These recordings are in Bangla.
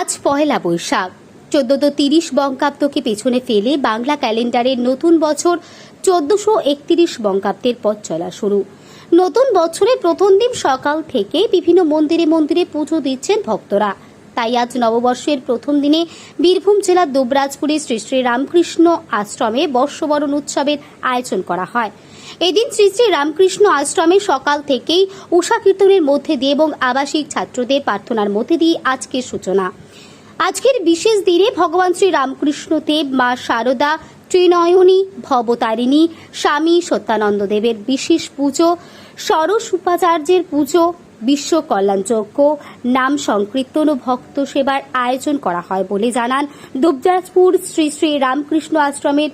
আজ পহেলা বৈশাখ। চোদ্দশো তিরিশ বঙ্কাব্দকে পেছনে ফেলে বাংলা ক্যালেন্ডারের নতুন বছর চোদ্দশো একত্রিশ বঙ্কাব্দের পথ চলা শুরু। নতুন বছরের প্রথম দিন সকাল থেকে বিভিন্ন মন্দিরে মন্দিরে পুজো দিচ্ছেন ভক্তরা। তাই আজ নববর্ষের প্রথম দিনে বীরভূম জেলার দুবরাজপুরে শ্রী শ্রী রামকৃষ্ণ আশ্রমে বর্ষবরণ উৎসবের আয়োজন করা হয়। এদিন শ্রী শ্রী রামকৃষ্ণ আশ্রমে সকাল থেকেই উষা কীর্তনের মধ্যে দিয়ে এবং আবাসিক ছাত্রদের প্রার্থনার মধ্যে দিয়ে আজকের সূচনা। আজকের বিশেষ দিনে ভগবান শ্রী রামকৃষ্ণ দেব মা শারদা ত্রিনয়নী, ভবতারিণী, স্বামী সত্যানন্দ দেবের বিশেষ পুজো সরস উপাচার্যের পুজো বিশ্ব কল্যাণযজ্ঞ নাম সংকীর্তন ও ভক্ত সেবার আয়োজন করা হয় বলে জানান দুবরাজপুর শ্রী শ্রী রামকৃষ্ণ আশ্রমের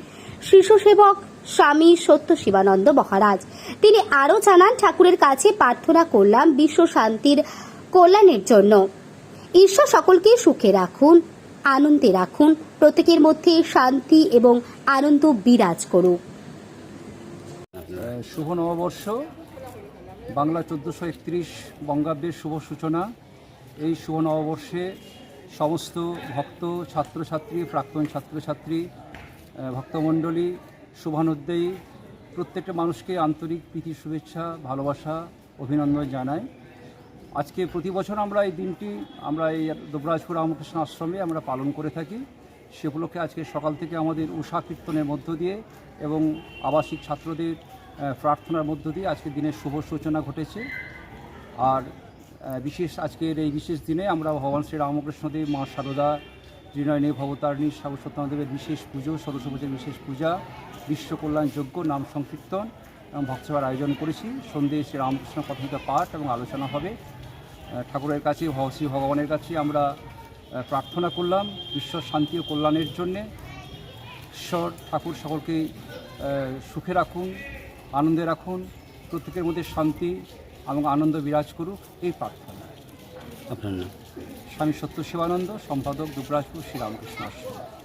শিশু সেবক স্বামী সত্য শিবানন্দ মহারাজ। তিনি আরও জানান, ঠাকুরের কাছে প্রার্থনা করলাম বিশ্ব শান্তির কল্যাণের জন্য। ঈশ্বর সকলকে সুখে রাখুন, আনন্দে রাখুন, প্রত্যেকের মধ্যে শান্তি এবং আনন্দ বিরাজ করুক। শুভ নববর্ষ। বাংলা চোদ্দোশো একত্রিশ বঙ্গাব্দের শুভ সূচনা। এই শুভ নববর্ষে সমস্ত ভক্ত, ছাত্রছাত্রী, প্রাক্তন ছাত্রছাত্রী ভক্তমণ্ডলী, শুভানুদ্দেয়ী, প্রত্যেকটা মানুষকে আন্তরিক প্রীতি, শুভেচ্ছা, ভালোবাসা, অভিনন্দন জানাই। আজকে প্রতি বছর আমরা এই দিনটি, আমরা এই দুবরাজপুর রামকৃষ্ণ আশ্রমে আমরা পালন করে থাকি। সে উপলক্ষে আজকে সকাল থেকে আমাদের উষা কীর্তনের মধ্য দিয়ে এবং আবাসিক ছাত্রদের প্রার্থনার মধ্য দিয়ে আজকে দিনের শুভ সূচনা ঘটেছে। আর বিশেষ আজকের এই বিশেষ দিনে আমরা ভগবান শ্রী রামকৃষ্ণদেব, মা সারদা ত্রিনয়নী ভবতারিণী সাগর সত্যনাথদেবের বিশেষ পুজো ষোড়শ পুজোর বিশেষ পূজা বিশ্ব কল্যাণ যজ্ঞ নাম সংকীর্তন এবং ভক্তসভার আয়োজন করেছি। সন্ধ্যে শ্রী রামকৃষ্ণ কথিত পাঠ এবং আলোচনা হবে। ঠাকুরের কাছে শ্রী ভগবানের কাছে আমরা প্রার্থনা করলাম বিশ্ব শান্তি ও কল্যাণের জন্যে। ঈশ্বর ঠাকুর সকলকে সুখে রাখুন। আনন্দে রাখুন প্রত্যেকের মধ্যে শান্তি এবং আনন্দ বিরাজ করুক এই প্রার্থনা। আপনার নাম? স্বামী সত্য শিবানন্দ সম্পাদক দুবরাজপুর শ্রীরামকৃষ্ণ আশ্রম।